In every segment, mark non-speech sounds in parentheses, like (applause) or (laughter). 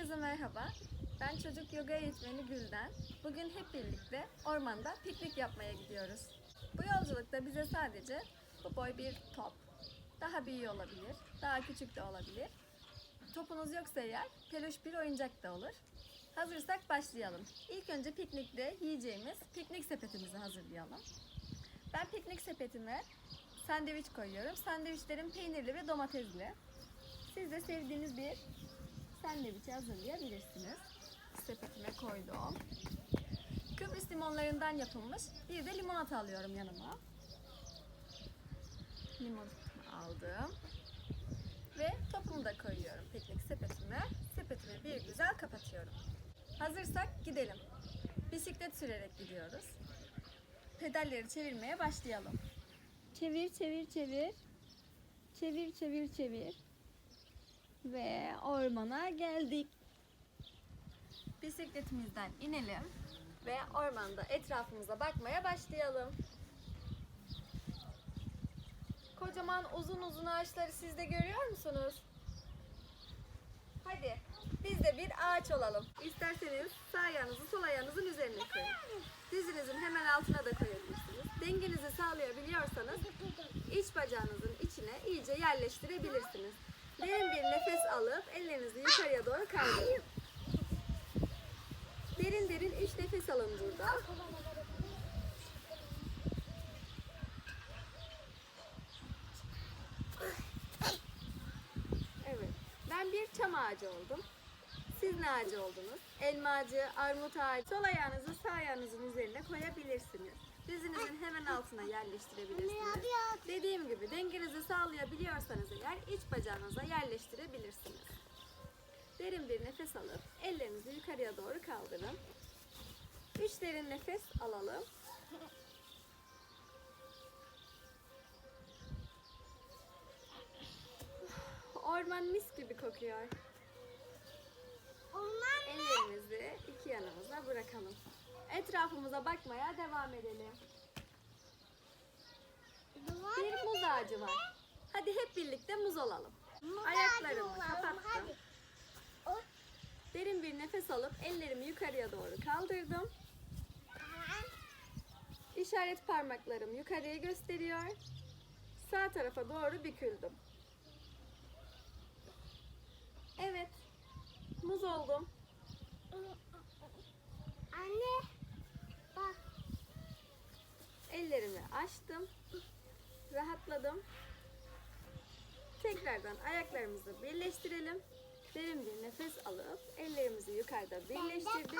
Herkese merhaba. Ben çocuk yoga eğitmeni Gülden. Bugün hep birlikte ormanda piknik yapmaya gidiyoruz. Bu yolculukta bize sadece bu boy bir top, daha büyüğü olabilir, daha küçük de olabilir. Topunuz yoksa eğer peluş bir oyuncak da olur. Hazırsak başlayalım. İlk önce piknikte yiyeceğimiz piknik sepetimizi hazırlayalım. Ben piknik sepetime sandviç koyuyorum. Sandviçlerim peynirli ve domatesli. Siz de sevdiğiniz bir sandviçi hazırlayabilirsiniz. Sepetime koydum. Kıbrıs limonlarından yapılmış bir de limonata alıyorum yanıma. Limon aldım. Ve topumu da koyuyorum piknik sepetime. Sepetimi bir güzel kapatıyorum. Hazırsak gidelim. Bisiklet sürerek gidiyoruz. Pedalleri çevirmeye başlayalım. Çevir, çevir, çevir. Çevir, çevir, çevir. Ve ormana geldik. Bisikletimizden inelim ve ormanda etrafımıza bakmaya başlayalım. Kocaman uzun uzun ağaçları siz de görüyor musunuz? Hadi biz de bir ağaç olalım. İsterseniz sağ ayağınızı sol ayağınızın üzerine koyun. Dizinizin hemen altına da koyabilirsiniz. Dengenizi sağlayabiliyorsanız iç bacağınızın içine iyice yerleştirebilirsiniz. Derin bir nefes alıp ellerinizi yukarıya doğru kaldırın. Derin derin üç nefes alın burada. Evet. Ben bir çam ağacı oldum. Siz ne ağacı oldunuz? Elma ağacı, armut ağacı. Sol ayağınızı sağ ayağınızın üzerine koyabilirsiniz. Dizinizin hemen altına yerleştirebilirsiniz. Dediğim gibi dengenizi sağlayabiliyorsanız eğer iç bacağınıza yerleştirebilirsiniz. Derin bir nefes alıp ellerinizi yukarıya doğru kaldırın. Üç derin nefes alalım. Orman mis gibi kokuyor. İki yanımıza bırakalım. Etrafımıza bakmaya devam edelim. Bir muz ağacı var. Hadi hep birlikte muz olalım. Ayaklarımı kapattım. Derin bir nefes alıp ellerimi yukarıya doğru kaldırdım. İşaret parmaklarım yukarıya gösteriyor. Sağ tarafa doğru büküldüm. Evet. Muz oldum. Anne bak Ellerimi açtım. Rahatladım. Tekrardan ayaklarımızı birleştirelim. Derin bir nefes alıp ellerimizi yukarıda birleştirdik.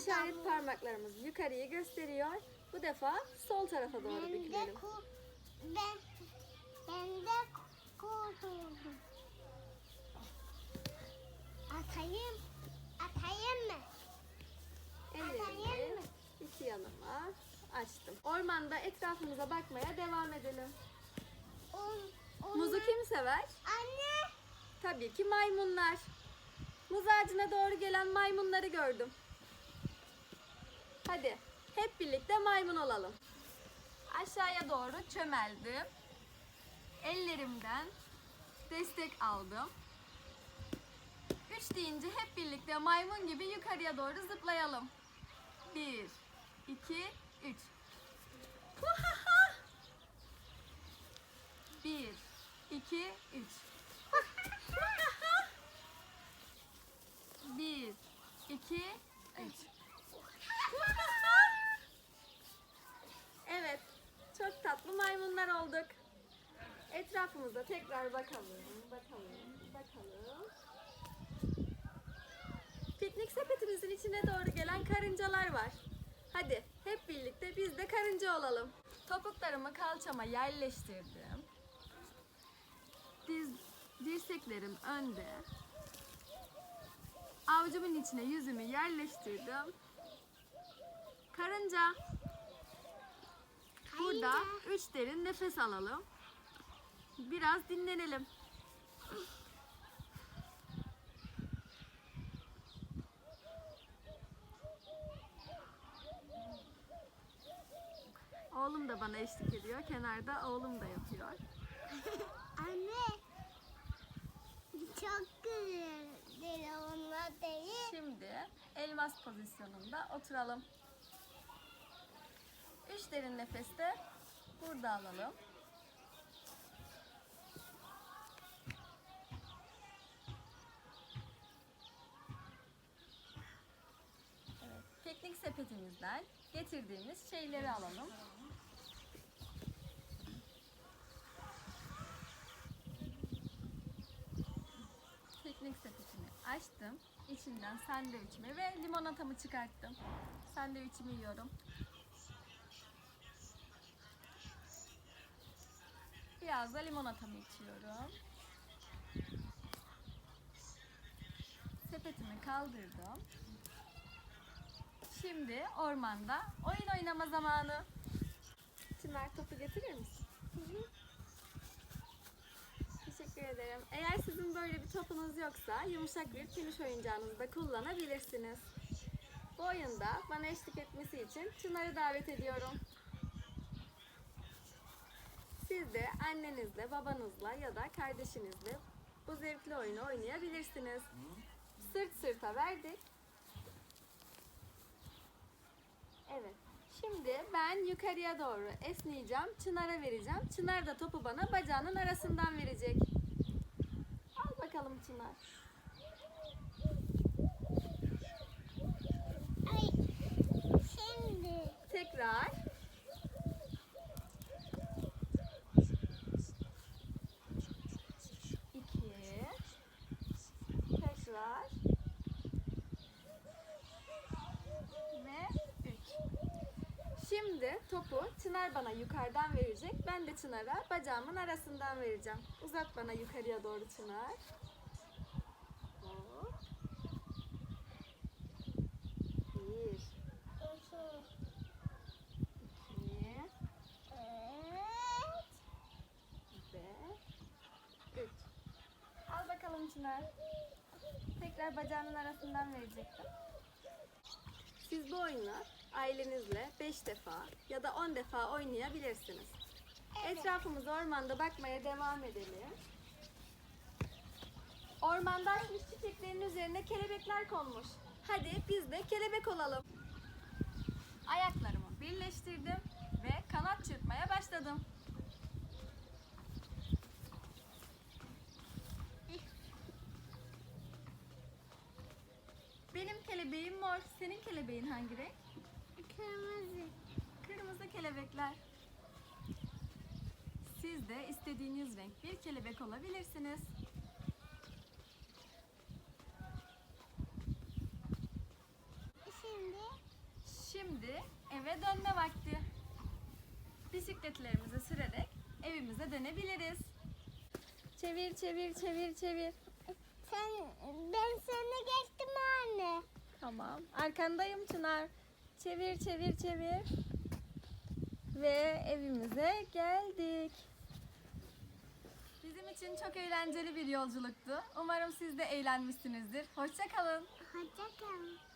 İşaret parmaklarımız yukarıyı gösteriyor. Bu defa sol tarafa doğru Ben de bükülelim. ben ben de kurtuldum. Atayım. Atayım mı? Ellerimi Atayım mı? iki yanıma açtım. Ormanda etrafımıza bakmaya devam edelim. On, Muzu kim sever? Anne. Tabii ki maymunlar. Muz ağacına doğru gelen maymunları gördüm. Hadi hep birlikte maymun olalım. Aşağıya doğru çömeldim. Ellerimden destek aldım. Üç deyince hep birlikte maymun gibi yukarıya doğru zıplayalım. Bir, iki, üç. Bir, iki, üç. Bir, iki, üç. Evet, çok tatlı maymunlar olduk. Etrafımıza tekrar bakalım, bakalım, bakalım. Piknik sepetimizin içine doğru gelen karıncalar var. Hadi hep birlikte biz de karınca olalım. Topuklarımı kalçama yerleştirdim. Diz, dirseklerim önde. Avucumun içine yüzümü yerleştirdim. Karınca. Burada üç derin nefes alalım. Biraz dinlenelim. Oğlum da bana eşlik ediyor. Kenarda oğlum da yapıyor. (laughs) Anne. Çok güzel. Onlar şöyle elmas pozisyonunda oturalım. Üç derin nefeste burada alalım. Evet, piknik sepetimizden getirdiğimiz şeyleri alalım. Açtım. İçinden sandviçimi ve limonatamı çıkarttım. Sandviçimi yiyorum. Biraz da limonatamı içiyorum. Sepetimi kaldırdım. Şimdi ormanda oyun oynama zamanı. Çınar topu getirir misin? Teşekkür ederim. Eğer sizin böyle bir topunuz yoksa yumuşak bir peluş oyuncağınızı da kullanabilirsiniz. Bu oyunda bana eşlik etmesi için Çınar'ı davet ediyorum. Siz de annenizle, babanızla ya da kardeşinizle bu zevkli oyunu oynayabilirsiniz. Sırt sırta verdik. Evet. Şimdi ben yukarıya doğru esneyeceğim. Çınar'a vereceğim. Çınar da topu bana bacağının arasından verecek. Al bakalım Çınar. Ay. Şimdi. Tekrar. İki. Tekrar. Ve üç. Şimdi topu Çınar bana yukarıdan verecek. Ben de Çınar'a bacağımın arasından vereceğim. Uzat bana yukarıya doğru Çınar. Hop. Bir, İki. Üç. ve 3. Al bakalım Çınar. Tekrar bacağının arasından verecektim. Siz bu oyunu ailenizle 5 defa ya da 10 defa oynayabilirsiniz. Etrafımıza ormanda bakmaya devam edelim. Ormanda açmış çiçeklerin üzerine kelebekler konmuş. Hadi biz de kelebek olalım. Ayaklarımı birleştirdim ve kanat çırpmaya başladım. Benim kelebeğim mor. Senin kelebeğin hangi renk? Kırmızı. Kırmızı kelebekler. Siz de istediğiniz renk bir kelebek olabilirsiniz. Şimdi. Şimdi eve dönme vakti. Bisikletlerimizi sürerek evimize dönebiliriz. Çevir, çevir, çevir, çevir. Sen, ben seni geçtim anne. Tamam. Arkandayım Çınar. Çevir, çevir, çevir. Ve evimize geldik. Bizim için çok eğlenceli bir yolculuktu. Umarım siz de eğlenmişsinizdir. Hoşça kalın. Hoşça kal.